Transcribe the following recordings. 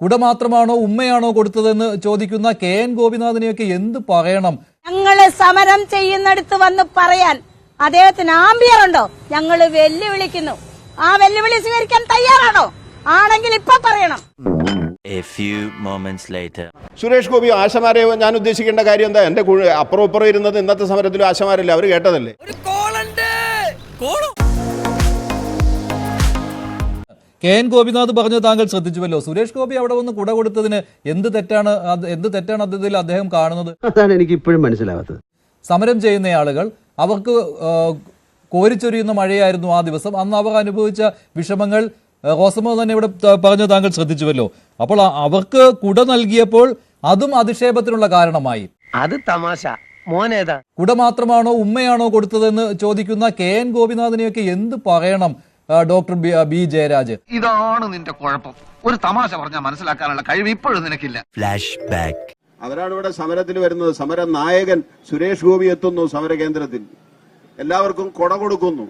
കുട മാത്രമാണോ ഉമ്മയാണോ കൊടുത്തതെന്ന് ചോദിക്കുന്ന കെ എൻ ഗോപിനാഥിനെയൊക്കെ എന്ത് പറയണം? ഞങ്ങൾ സമരം ചെയ്യുന്നിടത്ത് വന്ന് പറയാൻ അദ്ദേഹത്തിന് ആംബിയർ ഉണ്ടോ ഞങ്ങൾ വെല്ലുവിളിക്കുന്നു. ആ വെല്ലുവിളി സ്വീകരിക്കാൻ തയ്യാറാണോ? ആണെങ്കിൽ ഇപ്പൊ പറയണം. A few moments later. Suresh Gopi ആശമാരെ ഞാൻ ഉദ്ദേശിക്കേണ്ട കാര്യം എന്താ? എന്റെ അപ്പുറം ഇപ്പുറം ഇരുന്നത് ഇന്നത്തെ സമരത്തിൽ ആശമാരല്ലേ? അവർ കേട്ടതല്ലേ? കെ എൻ ഗോപിനാഥ് പറഞ്ഞത് താങ്കൾ ശ്രദ്ധിച്ചുവല്ലോ. സുരേഷ് ഗോപി അവിടെ വന്ന് കുട കൊടുത്തതിന് എന്ത് തെറ്റാണ് എന്ത് തെറ്റാണ് അതിൽ അദ്ദേഹം കാണുന്നത്? അതാണ് എനിക്ക് ഇപ്പോഴും മനസ്സിലാവാത്തത്. സമരം ചെയ്യുന്ന ആളുകൾ അവർക്ക് കോരിച്ചൊരിയുന്ന മഴയായിരുന്നു ആ ദിവസം. അന്ന് അവർ അനുഭവിച്ച വിഷമങ്ങൾ റോസമോ റോസമ്മ തന്നെ ഇവിടെ പറഞ്ഞു പറഞ്ഞത് താങ്കൾ ശ്രദ്ധിച്ചുവല്ലോ. അപ്പോൾ അവർക്ക് കുട നൽകിയപ്പോൾ അതും അധിക്ഷേപത്തിനുള്ള കാരണമായി. അത് തമാശ. മോനേതാ? കുട മാത്രമാണോ ഉമ്മയാണോ കൊടുത്തതെന്ന് ചോദിക്കുന്ന കെ എൻ ഗോപിനാഥിനെയൊക്കെ എന്ത് പറയണം? Doctor B B Jayaraj. ഇതാണ് നിന്റെ കുഴപ്പം. ഒരു തമാശ പറഞ്ഞാൽ മനസ്സിലാക്കാനുള്ള കഴിവ് ഇപ്പോഴും നിനക്കില്ല. ഫ്ലാഷ് ബാക്ക് അവരാണ് ഇവിടെ സമരത്തിൽ വരുന്നത്. സമര നായകൻ സുരേഷ് ഗോപി എത്തുന്നു സമര കേന്ദ്രത്തിൽ എല്ലാവർക്കും കൊട കൊടുക്കുന്നു.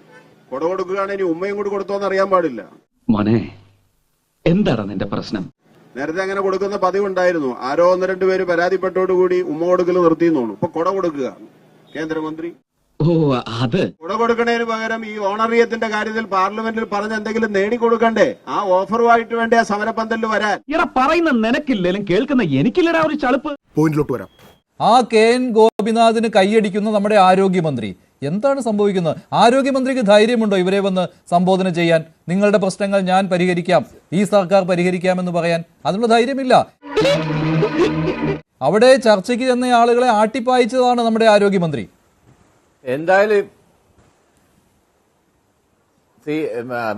കൊട കൊടുക്കുകയാണെങ്കിൽ ഇനി ഉമ്മയും കൂടി കൊടുത്തോന്ന് അറിയാൻ പാടില്ല. മോനെ എന്താണ് നിന്റെ പ്രശ്നം? നേരത്തെ അങ്ങനെ കൊടുക്കുന്ന പതിവുണ്ടായിരുന്നു. ആരോ ഒന്ന് രണ്ടുപേര് പരാതിപ്പെട്ടോടുകൂടി ഉമ്മ കൊടുക്കൽ നിർത്തിയെന്നു ഇപ്പൊ കൊട കൊടുക്കുക. കേന്ദ്രമന്ത്രി ഓ അത്. കുട കൊടുക്കണതിന് പകരം ഈ ഓണറിയത്തിന്റെ കാര്യത്തിൽ പാർലമെന്റിൽ പറഞ്ഞ എന്തെങ്കിലും നേടിക്കൊടുക്കണ്ടേ ആ ഓഫറുമായിട്ട് വേണ്ടി ആ സമരപന്തലിൽ വരാൻ. ഇറ പറയുന്ന നിനക്കില്ലേലും കേൾക്കുന്ന എനിക്കില്ലടാ ഒരു ചളുപ്പ്. പോയിന്റിലോട്ട് വരാം. ആ കെ എൻ ഗോപിനാഥിന് കൈയടിക്കുന്ന നമ്മുടെ ആരോഗ്യമന്ത്രി. എന്താണ് സംഭവിക്കുന്നത്? ആരോഗ്യമന്ത്രിക്ക് ധൈര്യമുണ്ടോ ഇവരെ വന്ന് സംബോധന ചെയ്യാൻ? നിങ്ങളുടെ പ്രശ്നങ്ങൾ ഞാൻ പരിഹരിക്കാം. ഈ സർക്കാർ പരിഹരിക്കാമെന്ന് പറയാൻ അതിനുള്ള ധൈര്യമില്ല. അവിടെ ചർച്ചയ്ക്ക് ചെന്ന ആളുകളെ ആട്ടിപ്പായിച്ചതാണ് നമ്മുടെ ആരോഗ്യമന്ത്രി. എന്തായാലും സി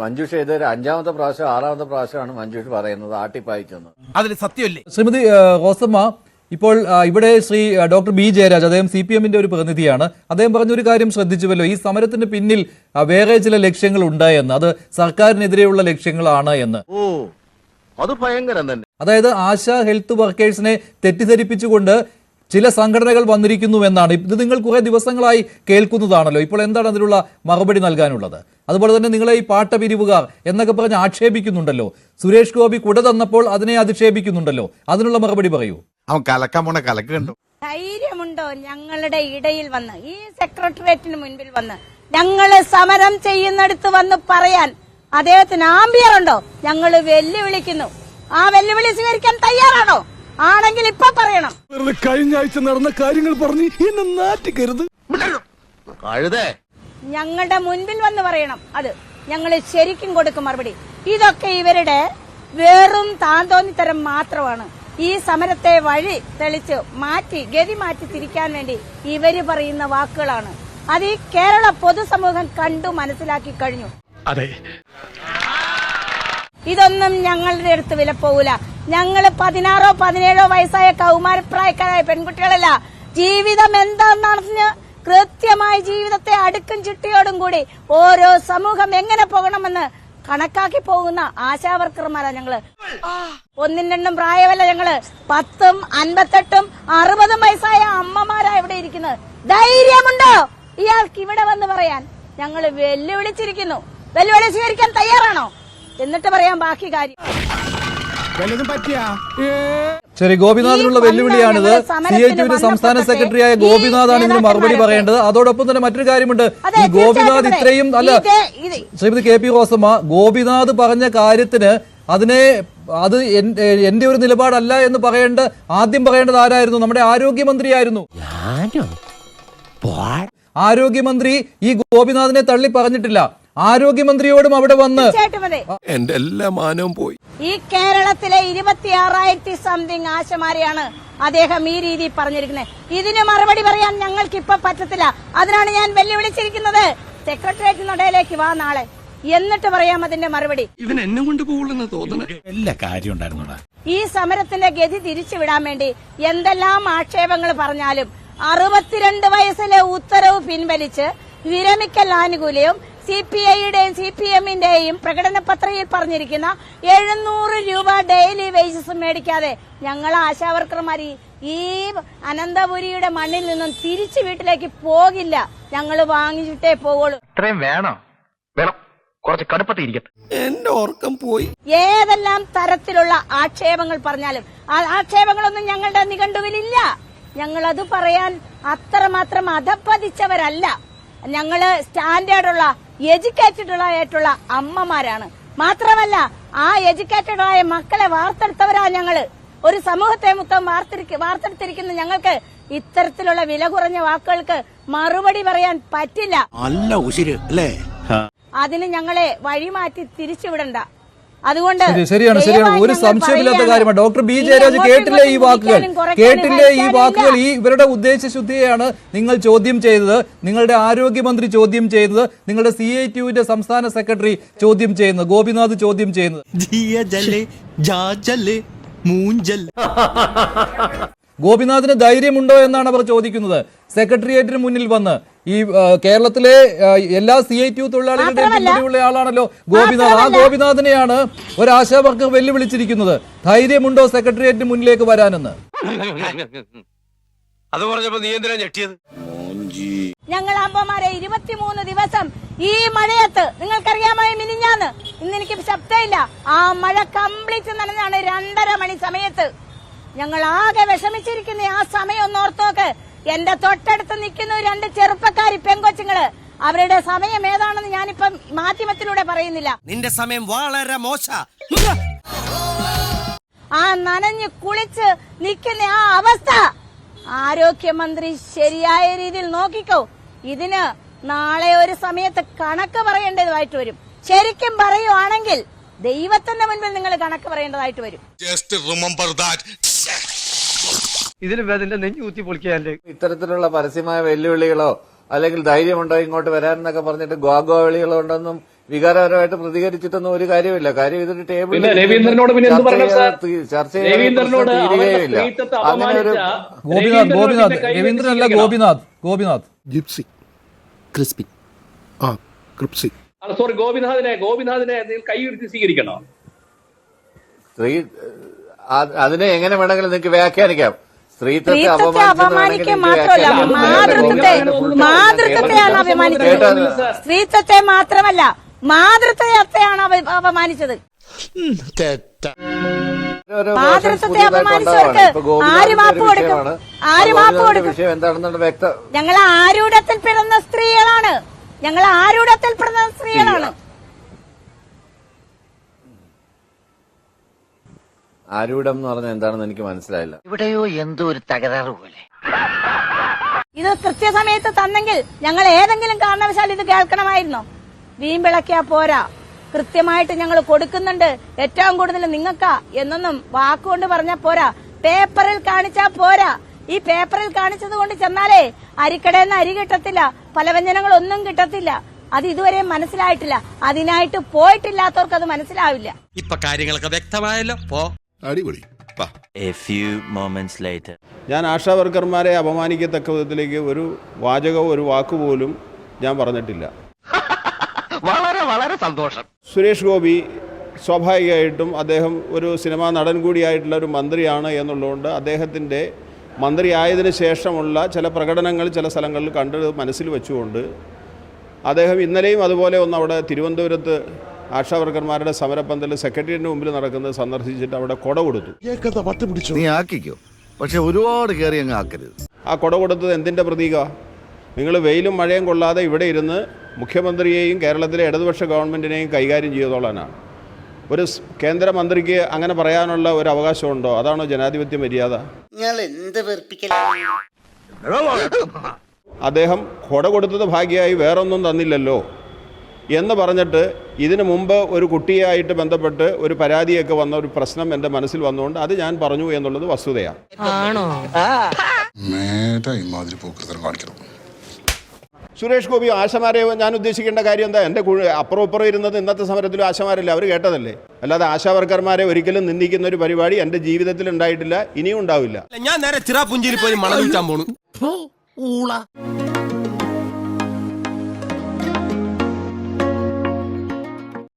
മഞ്ജുഷ ഇതൊരു അഞ്ചാമത്തെ പ്രാവശ്യം ആറാമത്തെ പ്രാവശ്യമാണ് മഞ്ജുഷ പറയുന്നത് ആട്ടിപ്പായിച്ചെന്ന്. അതിൽ സത്യമല്ലേ? ശ്രീമതി ഹോസമ്മ റോസമ്മ ഇപ്പോൾ ഇവിടെ ശ്രീ ഡോക്ടർ ബി ജയരാജ് അദ്ദേഹം സി പി എമ്മിന്റെ ഒരു പ്രതിനിധിയാണ്. അദ്ദേഹം പറഞ്ഞൊരു കാര്യം ശ്രദ്ധിച്ചുവല്ലോ ഈ സമരത്തിന് പിന്നിൽ വേറെ ചില ലക്ഷ്യങ്ങൾ ഉണ്ടായെന്ന് അത് സർക്കാരിനെതിരെയുള്ള ലക്ഷ്യങ്ങളാണ് എന്ന്. ഓ അത് ഭയങ്കരം തന്നെ. അതായത് ആശ ഹെൽത്ത് വർക്കേഴ്സിനെ തെറ്റിദ്ധരിപ്പിച്ചുകൊണ്ട് ചില സംഘടനകൾ വന്നിരിക്കുന്നു എന്നാണ് ഇത് നിങ്ങൾ കുറേ ദിവസങ്ങളായി കേൾക്കുന്നതാണല്ലോ. ഇപ്പോൾ എന്താണ് അതിനുള്ള മറുപടി നൽകാനുള്ളത്? അതുപോലെ തന്നെ നിങ്ങളെ ഈ പാട്ട പിരിവുകാർ എന്നൊക്കെ പറഞ്ഞ് ആക്ഷേപിക്കുന്നുണ്ടല്ലോ. സുരേഷ് ഗോപി കുട തന്നപ്പോൾ അതിനെ അധിക്ഷേപിക്കുന്നുണ്ടല്ലോ. അതിനുള്ള മറുപടി പറയൂ. അവൻ കലക്കാൻ പോണ കലക്ക് കണ്ടു. ധൈര്യമുണ്ടോ ഞങ്ങളുടെ ഇടയിൽ വന്ന്? ഈ സെക്രട്ടേറിയറ്റിന് മുൻപിൽ വന്ന് ഞങ്ങൾ സമരം ചെയ്യുന്നിടത്ത് വന്ന് പറയാൻ അദ്ദേഹത്തിന് ആംബിയർ ഉണ്ടോ ഞങ്ങൾ വെല്ലുവിളിക്കുന്നു. ആ വെല്ലുവിളി സ്വീകരിക്കാൻ തയ്യാറാണോ? ആണെങ്കിൽ ഇപ്പൊ പറയണം. വെറുതെ കഴിഞ്ഞ ആഴ്ച നടന്ന കാര്യങ്ങൾ പറഞ്ഞ് എന്നെ നാട്ടിക്കരുത് കഴുതേ. ഞങ്ങളുടെ മുൻപിൽ വന്ന് പറയണം. അത് ഞങ്ങൾ ശരിക്കും കൊടുക്കും മറുപടി. ഇതൊക്കെ ഇവരുടെ വെറും താന്തോന്നിത്തരം മാത്രമാണ്. ഈ സമരത്തെ വഴി തെളിച്ച് മാറ്റി ഗതി മാറ്റി തിരിക്കാൻ വേണ്ടി ഇവർ പറയുന്ന വാക്കുകളാണ്. അത് ഈ കേരള പൊതുസമൂഹം കണ്ടു മനസ്സിലാക്കി കഴിഞ്ഞു. അതെ. ഇതൊന്നും ഞങ്ങളുടെ അടുത്ത് വിലപ്പോകൂല ഞങ്ങൾ പതിനാറോ പതിനേഴോ വയസ്സായ കൗമാരപ്രായക്കാരായ പെൺകുട്ടികളല്ല. ജീവിതം എന്താണെന്ന് കൃത്യമായി ജീവിതത്തെ അടുക്കും ചിട്ടയോടും കൂടി ഓരോ സമൂഹം എങ്ങനെ പോകണമെന്ന് കണക്കാക്കി പോകുന്ന ആശാവർക്കർമാരാ ഞങ്ങൾ. ഒന്നും രണ്ടും പ്രായമല്ല ഞങ്ങൾ. പത്തും അൻപത്തെട്ടും അറുപതും വയസ്സായ അമ്മമാരാ ഇവിടെ ഇരിക്കുന്നത്. ധൈര്യമുണ്ടോ? ഇയാൾക്ക് ഇവിടെ വന്ന് പറയാൻ ഞങ്ങൾ വെല്ലുവിളിച്ചിരിക്കുന്നു. വെല്ലുവിളി സ്വീകരിക്കാൻ തയ്യാറാണോ? എന്നിട്ട് പറയാം ബാക്കി കാര്യം. ശരി ഗോപിനാഥിനുള്ള വെല്ലുവിളിയാണിത്. സി ഐ ടിയുടെ സംസ്ഥാന സെക്രട്ടറിയായ ഗോപിനാഥാണ് ഇതിന് മറുപടി പറയേണ്ടത്. അതോടൊപ്പം തന്നെ മറ്റൊരു കാര്യമുണ്ട്. ഈ ഗോപിനാഥ് ഇത്രയും അല്ല ശ്രീമതി കെ പി റോസമ്മ ഗോപിനാഥ് പറഞ്ഞ കാര്യത്തിന് അതിനെ അത് എന്റെ ഒരു നിലപാടല്ല എന്ന് പറയേണ്ട ആദ്യം പറയേണ്ടത് ആരായിരുന്നു? നമ്മുടെ ആരോഗ്യമന്ത്രിയായിരുന്നു. ആരോഗ്യമന്ത്രി ഈ ഗോപിനാഥിനെ തള്ളി പറഞ്ഞിട്ടില്ല. ആരോഗ്യമന്ത്രിയോടും അവിടെ വന്ന് എന്റെ എല്ലാ മാനവും പോയി. ഈ കേരളത്തിലെ ഇരുപത്തിയാറായിരത്തി സംതിങ് ആശമാരെയാണ് അദ്ദേഹം ഈ രീതി പറഞ്ഞിരിക്കുന്നത്. ഇതിന് മറുപടി പറയാൻ ഞങ്ങൾക്ക് ഇപ്പൊ പറ്റത്തില്ല. അതിനാണ് ഞാൻ വെല്ലുവിളിച്ചിരിക്കുന്നത്. സെക്രട്ടേറിയറ്റിനിടയിലേക്ക് വാ നാളെ. എന്നിട്ട് പറയാം അതിന്റെ മറുപടി. ഇവൻ എന്നെ കൊണ്ട് പോകുള്ളെന്ന് എല്ലാ കാര്യം ഉണ്ടായിരുന്നോടാ. ഈ സമരത്തിന്റെ ഗതി തിരിച്ചുവിടാൻ വേണ്ടി എന്തെല്ലാം ആക്ഷേപങ്ങൾ പറഞ്ഞാലും അറുപത്തിരണ്ട് വയസ്സിലെ ഉത്തരവ് പിൻവലിച്ച് വിരമിക്കൽ ആനുകൂല്യവും സി പി ഐയുടെയും സി പി എമ്മിന്റെയും പ്രകടന പത്രികയിൽ പറഞ്ഞിരിക്കുന്ന എഴുന്നൂറ് രൂപ ഡെയിലി വേജസ് മേടിക്കാതെ ഞങ്ങൾ ആശാവർക്കർമാർ ഈ- അനന്തപുരിയുടെ മണ്ണിൽ നിന്നും തിരിച്ചു വീട്ടിലേക്ക് പോകില്ല. ഞങ്ങൾ വാങ്ങിച്ചിട്ടേ പോകുള്ളൂ ഇത്രയും വേണോ. വേണം. കുറച്ച് കടുപ്പത്തിരിക്കട്ടെ എന്റെ ഓർക്കം പോയി. ഏതെല്ലാം തരത്തിലുള്ള ആക്ഷേപങ്ങൾ പറഞ്ഞാലും ആ ആക്ഷേപങ്ങളൊന്നും ഞങ്ങളുടെ നിഘണ്ടുവിലില്ല ഞങ്ങളത് അത് പറയാൻ അത്രമാത്രം അധപ്പതിച്ചവരല്ല ഞങ്ങൾ സ്റ്റാൻഡേർഡുള്ള എഡ്യൂക്കേറ്റഡ് ആയിട്ടുള്ള അമ്മമാരാണ്. മാത്രമല്ല ആ എഡ്യൂക്കേറ്റഡ് ആയ മക്കളെ വാർത്തെടുത്തവരാ ഞങ്ങൾ. ഒരു സമൂഹത്തെ മൊത്തം വാർത്തെടുത്തിരിക്കുന്ന ഞങ്ങൾക്ക് ഇത്തരത്തിലുള്ള വില കുറഞ്ഞ വാക്കുകൾക്ക് മറുപടി പറയാൻ പറ്റില്ല. നല്ല ഉശിര് അല്ലേ? അതിന് ഞങ്ങളെ വഴിമാറ്റി തിരിച്ചുവിടണ്ട. അതുകൊണ്ട് ശരിയാണ് ശരിയാണ്. ഒരു സംശയമില്ലാത്ത കാര്യമാണ്. ഡോക്ടർ ബി ജയരാജ് കേട്ടില്ലേ ഈ വാക്കുകൾ? കേട്ടില്ലേ ഈ വാക്കുകൾ? ഈ ഇവരുടെ ഉദ്ദേശ ശുദ്ധിയാണ് നിങ്ങൾ ചോദ്യം ചെയ്തത്. നിങ്ങളുടെ ആരോഗ്യമന്ത്രി ചോദ്യം ചെയ്തത്. നിങ്ങളുടെ സി ഐ ടിയുവിന്റെ സംസ്ഥാന സെക്രട്ടറി ചോദ്യം ചെയ്യുന്നത്. ഗോപിനാഥ് ചോദ്യം ചെയ്യുന്നത്. ഗോപിനാഥിന് ധൈര്യമുണ്ടോ എന്നാണ് അവർ ചോദിക്കുന്നത്. സെക്രട്ടേറിയറ്റിന് മുന്നിൽ വന്ന് ഈ കേരളത്തിലെ എല്ലാ സി ഐ ടി തൊഴിലാളികളുടെ പിന്തുണയുള്ള ആളാണല്ലോ ഗോപിനാഥ്. ആ ഗോപിനാഥിനെയാണ് ഒരു ആശാ വർക്കർ വെല്ലുവിളിച്ചിരിക്കുന്നത്. ധൈര്യമുണ്ടോ സെക്രട്ടേറിയറ്റിന് മുന്നിലേക്ക് വരാനെന്ന്? അത് പറഞ്ഞപ്പോ നീ എന്തിനാ ഞെട്ടിയത്? ഞങ്ങൾ അമ്മമാരെ ഇരുപത്തിമൂന്ന് ദിവസം ഈ മഴയത്ത് നിങ്ങൾക്കറിയാമോ മിനിഞ്ഞാന്ന്? ഇന്ന് എനിക്ക് ശബ്ദമില്ല. ആ മഴ കംപ്ലീറ്റ് നനഞ്ഞാണ് രണ്ടര മണി സമയത്ത്. ഞങ്ങൾ ആകെ വിഷമിച്ചിരിക്കുന്ന ആ സമയം ഒന്ന് ഓർത്തോക്ക് എന്റെ തൊട്ടടുത്ത് നിൽക്കുന്ന രണ്ട് ചെറുപ്പക്കാരി പെങ്കൊച്ചുങ്ങൾ അവരുടെ സമയം ഏതാണെന്ന് ഞാനിപ്പം മാധ്യമത്തിലൂടെ പറയുന്നില്ല. നിന്റെ സമയം വളരെ മോശ. ആ നനഞ്ഞ് കുളിച്ച് നിൽക്കുന്ന ആ അവസ്ഥ. ആരോഗ്യമന്ത്രി ശരിയായ രീതിയിൽ നോക്കിക്കോ. ഇതിന് നാളെ ഒരു സമയത്ത് കണക്ക് പറയേണ്ടതായിട്ട് വരും. ശരിക്കും പറയുവാണെങ്കിൽ ദൈവത്തിന്റെ മുൻപിൽ നിങ്ങൾ കണക്ക് പറയേണ്ടതായിട്ട് വരും. ഇതിന് വേദന്റെ നെഞ്ഞു കുത്തി പൊളിക്കാല്ലേ ഇത്തരത്തിലുള്ള പരസ്യമായ വെല്ലുവിളികളോ അല്ലെങ്കിൽ ധൈര്യമുണ്ടോ ഇങ്ങോട്ട് വരാനെന്നൊക്കെ പറഞ്ഞിട്ട് ഗോഗോവിളികളോ ഉണ്ടെന്നും വികാരപരമായിട്ട് പ്രതികരിച്ചിട്ടൊന്നും ഒരു കാര്യമില്ല. കാര്യം ഇതൊരു ടേബിൾ പിന്നെ രവീന്ദ്രനോട് പിന്നെ എന്ത് പറയണം ചർച്ച രവീന്ദ്രനോട് ഗോപിനാഥ് ഗോപിനാഥ് രവീന്ദ്രനല്ല ഗോപിനാഥ് ഗോപിനാഥ്. ജിപ്സി. ക്രിസ്പി. ആ ക്രിപ്സി. സോറി ഗോപിനാഥിനെ ഗോപിനാഥിനെ കൈ സ്വീകരിക്കണോ? സ്ത്രീ അതിനെ എങ്ങനെ വേണമെങ്കിലും നിങ്ങൾക്ക് വ്യാഖ്യാനിക്കാം. സ്ത്രീത്വത്തെ അപമാനിക്കുക മാത്രമല്ല മാതൃത്വത്തെ മാതൃത്വത്തെയാണ് അപമാനിച്ചത്. സ്ത്രീത്വത്തെ മാത്രമല്ല മാതൃത്വത്തെയാണ് അപമാനിച്ചത്. മാതൃത്വത്തെ അപമാനിച്ചവർക്ക് ആര് മാപ്പ് കൊടുക്കും? ആര് മാപ്പ് കൊടുക്കും? ഞങ്ങൾ ആരൂഢത്തിൽ പിറന്ന സ്ത്രീകളാണ്. ഞങ്ങൾ ആരൂഢത്തിൽ പിറന്ന സ്ത്രീകളാണ്. ആരൂഢം എന്ന് പറഞ്ഞാൽ എന്താണെന്ന് എനിക്ക് മനസ്സിലായില്ല. ഇവിടെയോ എന്തോ ഒരു തകരാറ് പോലെ. ഇത് കൃത്യസമയത്ത് തന്നെങ്കിൽ ഞങ്ങൾ ഏതെങ്കിലും കാരണവശാൽ ഇത് കേൾക്കണമായിരുന്നോ. വീമ്പിളക്കിയാ പോരാ. കൃത്യമായിട്ട് ഞങ്ങൾ കൊടുക്കുന്നുണ്ട്. ഏറ്റവും കൂടുതൽ നിങ്ങൾക്കാ എന്നൊന്നും വാക്കുകൊണ്ട് പറഞ്ഞാ പോരാ. പേപ്പറിൽ കാണിച്ചാ പോരാ. ഈ പേപ്പറിൽ കാണിച്ചത് കൊണ്ട് ചെന്നാലേ അരിക്കടയെന്ന് അരി കിട്ടത്തില്ല. പലവ്യഞ്ജനങ്ങളൊന്നും കിട്ടത്തില്ല. അത് ഇതുവരെ മനസ്സിലായിട്ടില്ല. അതിനായിട്ട് പോയിട്ടില്ലാത്തവർക്ക് അത് മനസ്സിലാവില്ല. ഇപ്പൊ കാര്യങ്ങളൊക്കെ വ്യക്തമായല്ലോ. പോ. അടിപൊളി. ഞാൻ ആശാ വർക്കർമാരെ അപമാനിക്കത്തക്ക വിധത്തിലേക്ക് ഒരു വാചകവും ഒരു വാക്കുപോലും ഞാൻ പറഞ്ഞിട്ടില്ല. വളരെ വളരെ സന്തോഷം. സുരേഷ് ഗോപി സ്വാഭാവികമായിട്ടും അദ്ദേഹം ഒരു സിനിമാ നടൻ കൂടിയായിട്ടുള്ള ഒരു മന്ത്രിയാണ് എന്നുള്ളതുകൊണ്ട് അദ്ദേഹത്തിന്റെ മന്ത്രിയായതിന് ശേഷമുള്ള ചില പ്രകടനങ്ങൾ ചില സ്ഥലങ്ങളിൽ കണ്ട് മനസ്സിൽ വെച്ചുകൊണ്ട് അദ്ദേഹം ഇന്നലെയും അതുപോലെ ഒന്ന് അവിടെ തിരുവനന്തപുരത്ത് ആശാവർക്കർമാരുടെ സമരപ്പന്തൽ സെക്രട്ടേറിയറ്റിന് മുമ്പിൽ നടക്കുന്നത് സന്ദർശിച്ചിട്ട് അവിടെ കൊട കൊടുത്തു. നീ ആക്കിക്കോ. പക്ഷെ ഒരുപാട് കയറി അങ്ങ് ആക്കരുത്. ആ കൊട കൊടുത്തത് എന്തിന്റെ പ്രതീക? നിങ്ങൾ വെയിലും മഴയും കൊള്ളാതെ ഇവിടെ ഇരുന്ന് മുഖ്യമന്ത്രിയെയും കേരളത്തിലെ ഇടതുപക്ഷ ഗവൺമെന്റിനെയും കൈകാര്യം ചെയ്തോളാനാണ് ഒരു കേന്ദ്രമന്ത്രിക്ക് അങ്ങനെ പറയാനുള്ള ഒരു അവകാശമുണ്ടോ? അതാണോ ജനാധിപത്യ മര്യാദ? അദ്ദേഹം കൊട കൊടുത്തത് ഭാഗ്യമായി വേറൊന്നും തന്നില്ലല്ലോ. എന്ന് പറഞ്ഞിട്ട് ഇതിനു മുമ്പ് ഒരു കുട്ടിയായിട്ട് ബന്ധപ്പെട്ട് ഒരു പരാതിയൊക്കെ വന്ന ഒരു പ്രശ്നം എന്റെ മനസ്സിൽ വന്നുകൊണ്ട് അത് ഞാൻ പറഞ്ഞു എന്നുള്ളത് വസ്തുതയാണ്. സുരേഷ് ഗോപി ആശമാരെ ഞാൻ ഉദ്ദേശിക്കേണ്ട കാര്യം എന്താ? എന്റെ അപ്പുറം ഇപ്പുറം ഇരുന്നത് ഇന്നത്തെ സമരത്തിൽ ആശമാരല്ല? അവർ കേട്ടതല്ലേ? അല്ലാതെ ആശാവർക്കർമാരെ ഒരിക്കലും നിന്ദിക്കുന്ന ഒരു പരിപാടി എന്റെ ജീവിതത്തിൽ ഉണ്ടായിട്ടില്ല ഇനിയും ഉണ്ടാവില്ല. ഞാൻ നേരെ ചിറാപുഞ്ചിയിൽ പോയി മണം വിൽക്കാൻ പോണു.